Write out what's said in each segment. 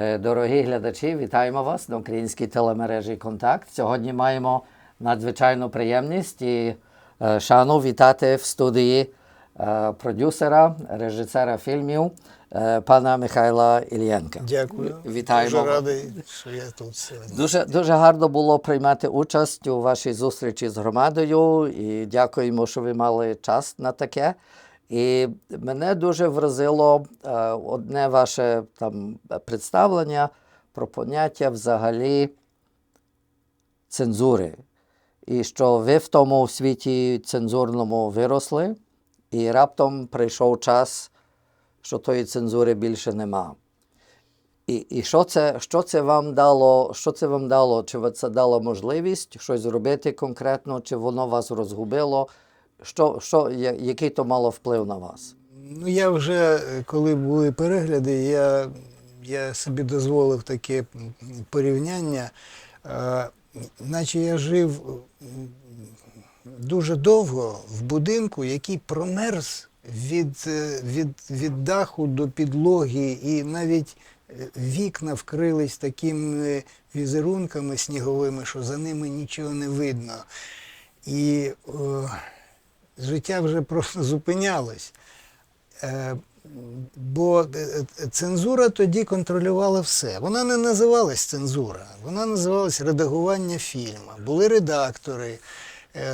Е, Дорогі глядачі, вітаємо вас на українській телемережі Контакт. Сьогодні маємо надзвичайну приємність і е, шану вітати в студії е, продюсера, режисера фільмів пана Михайла Ільєнка. Дякую. Вітаємо Дуже радий, що я тут сьогодні. Дуже, дуже гарно було приймати участь у вашій зустрічі з громадою і дякуємо, що ви мали час на таке. І мене дуже вразило е, одне ваше там представлення про поняття взагалі цензури. І що ви в тому світі цензурному виросли, і раптом прийшов час, що тої цензури більше нема. І, і що, це, що це вам дало? Що це вам дало? Чи це дало можливість щось зробити конкретно, чи воно вас розгубило? Що, що, який то мало вплив на вас? Ну, я вже, е, коли були перегляди, я, я собі дозволив таке порівняння. Е, наче я жив дуже довго в будинку, який промерз від, е, від, від даху до підлоги, і навіть е, вікна вкрились такими візерунками сніговими, що за ними нічого не видно. І е, життя вже просто зупинялось. Е, Бо е, е, цензура тоді контролювала все. Вона не називалась цензура, вона називалась редагування фільму. Були редактори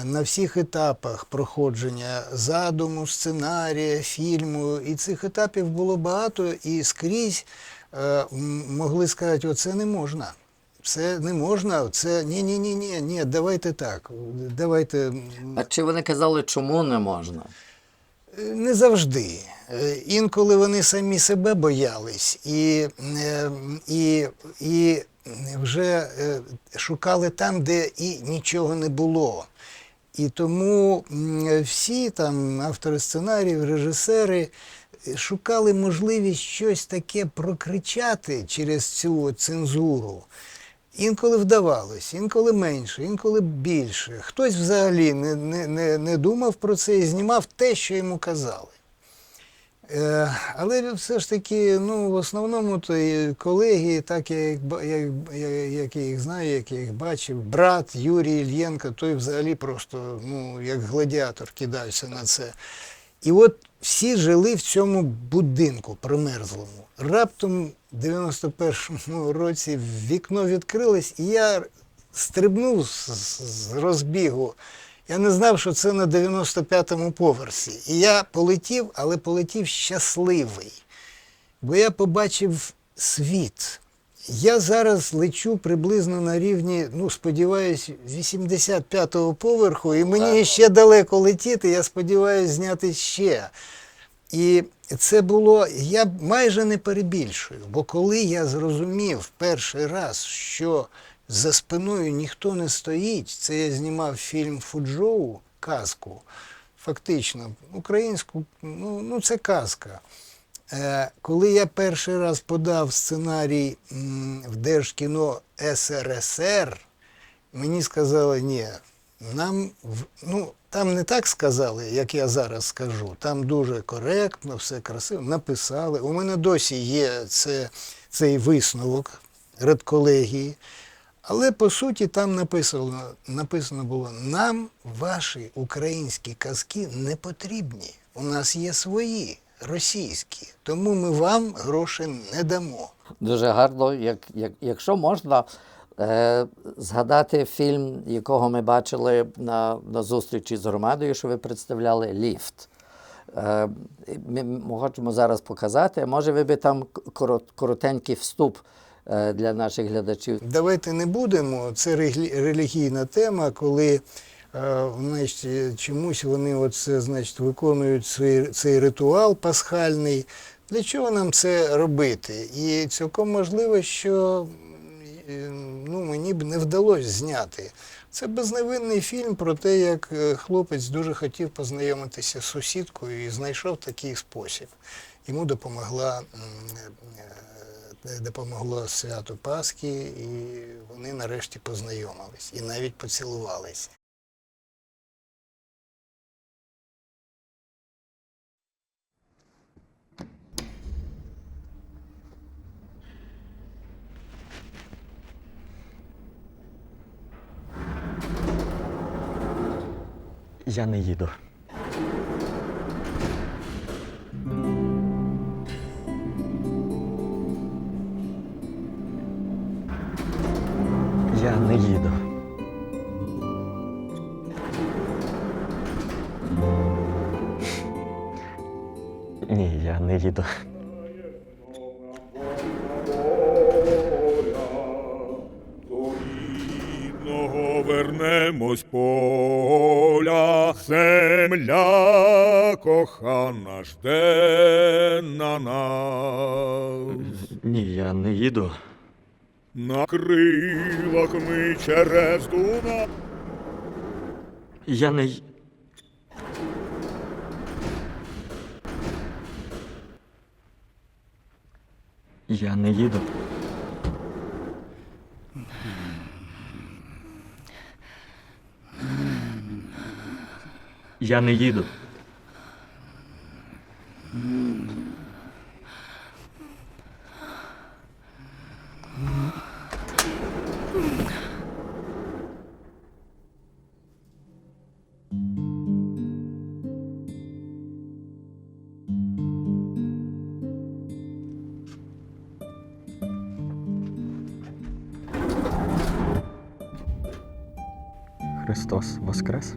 на всіх етапах проходження задуму, сценарія, фільму. І цих етапів було багато, і скрізь могли сказати, оце не можна. Це не можна, це ні, ні, ні, ні, ні, давайте так. Давайте А чи вони казали, чому не можна? не завжди. Е, Інколи вони самі себе боялись і, е, і, і вже е, шукали там, де і нічого не було. І тому всі там автори сценаріїв, режисери е, шукали можливість щось таке прокричати через цю цензуру. Інколи вдавалось, інколи менше, інколи більше. Хтось взагалі не, не, не, думав про це і знімав те, що йому казали. Е, але все ж таки, ну, в основному то колеги, так я як, як, як я їх знаю, як я їх бачив, брат Юрій Ільєнко, той взагалі просто ну, як гладіатор кидався на це. І от всі жили в цьому будинку промерзлому. Раптом 91-му році вікно відкрилось, і я стрибнув з, розбігу. Я не знав, що це на 95-му поверсі. І я полетів, але полетів щасливий. Бо я побачив світ. Я зараз лечу приблизно на рівні, ну, сподіваюсь, 85-го поверху, і мені ще далеко летіти, я сподіваюся зняти ще. І це було, я майже не перебільшую, бо коли я зрозумів перший раз, що за спиною ніхто не стоїть, це я знімав фільм Фуджоу, казку, фактично, українську, ну, ну це казка. Е, Коли я перший раз подав сценарій в Держкіно СРСР, мені сказали, ні, нам ну, там не так сказали, як я зараз скажу. Там дуже коректно, все красиво. Написали. У мене досі є це, цей висновок редколегії. Але по суті там написано, написано було: нам ваші українські казки не потрібні. У нас є свої російські, тому ми вам гроші не дамо. Дуже гарно, як, як, якщо можна згадати фільм, якого ми бачили на, на зустрічі з громадою, що ви представляли Ліфт. Е, ми хочемо зараз показати. а Може, ви би там коротенький вступ е, для наших глядачів. Давайте не будемо. Це релігійна тема, коли е, значить, чомусь вони оце, значить, виконують цей, цей ритуал пасхальний. Для чого нам це робити? І цілком можливо, що е, ну, мені б не вдалося зняти. Це безневинний фільм про те, як е, хлопець дуже хотів познайомитися з сусідкою і знайшов такий спосіб. Йому допомогла м, е, допомогло свято Пасхи, і вони нарешті познайомились і навіть поцілувалися. Я не їду. Я не їду. Ні, я не їду. Рідного вернемось поля, земля кохана жде на нас. Ні, я не їду. На крилах ми через дуна. Я не. й- Я не їду. Я не їду. Христос Воскрес.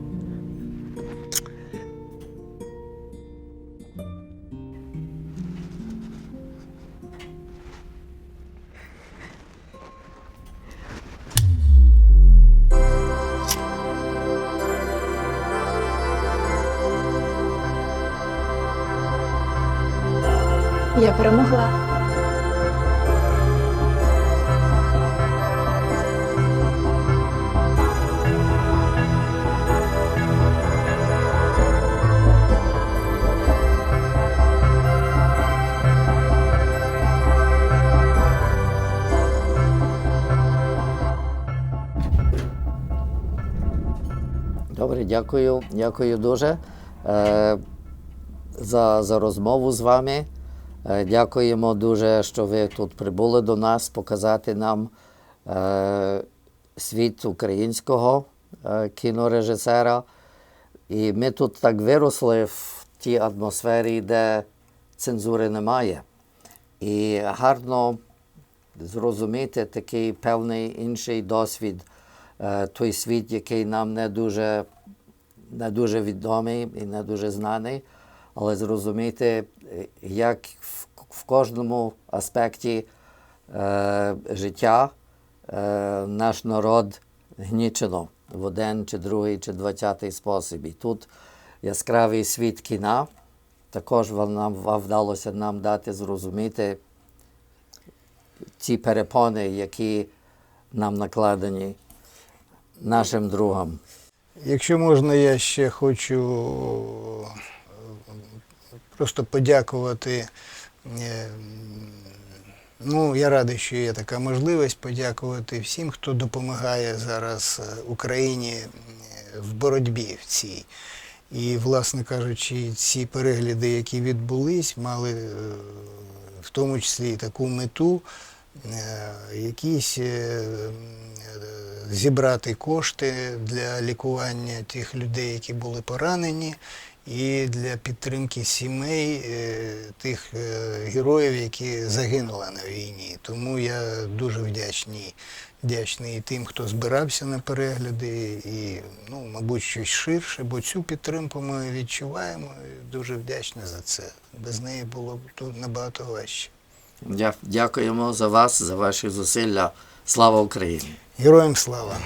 Я перемогла. Добре, дякую, дякую дуже е, за, за розмову з вами. Е, дякуємо дуже, що ви тут прибули до нас показати нам е, світ українського е, кінорежисера. І ми тут так виросли в тій атмосфері, де цензури немає. І гарно зрозуміти такий певний інший досвід, той світ, який нам не дуже, не дуже відомий і не дуже знаний, але зрозуміти, як в, кожному аспекті е, життя е, наш народ гнічено в один чи другий чи двадцятий спосіб. І тут яскравий світ кіна. Також нам вдалося нам дати зрозуміти ці перепони, які нам накладені нашим другам. Якщо можна, я ще хочу просто подякувати. е, Ну, я радий, що є така можливість подякувати всім, хто допомагає зараз е, Україні е, в боротьбі в цій. І, власне кажучи, ці перегляди, які відбулись, мали в тому числі і таку мету, якісь зібрати кошти для лікування тих людей, які були поранені, і для підтримки сімей е, тих е, героїв, які загинули на війні. Тому я дуже вдячний, вдячний і тим, хто збирався на перегляди, і, ну, мабуть, щось ширше, бо цю підтримку ми відчуваємо. і Дуже вдячний за це. Без неї було б тут набагато важче. Дя- Дякуємо за вас, за ваші зусилля. Слава Україні! Героям слава!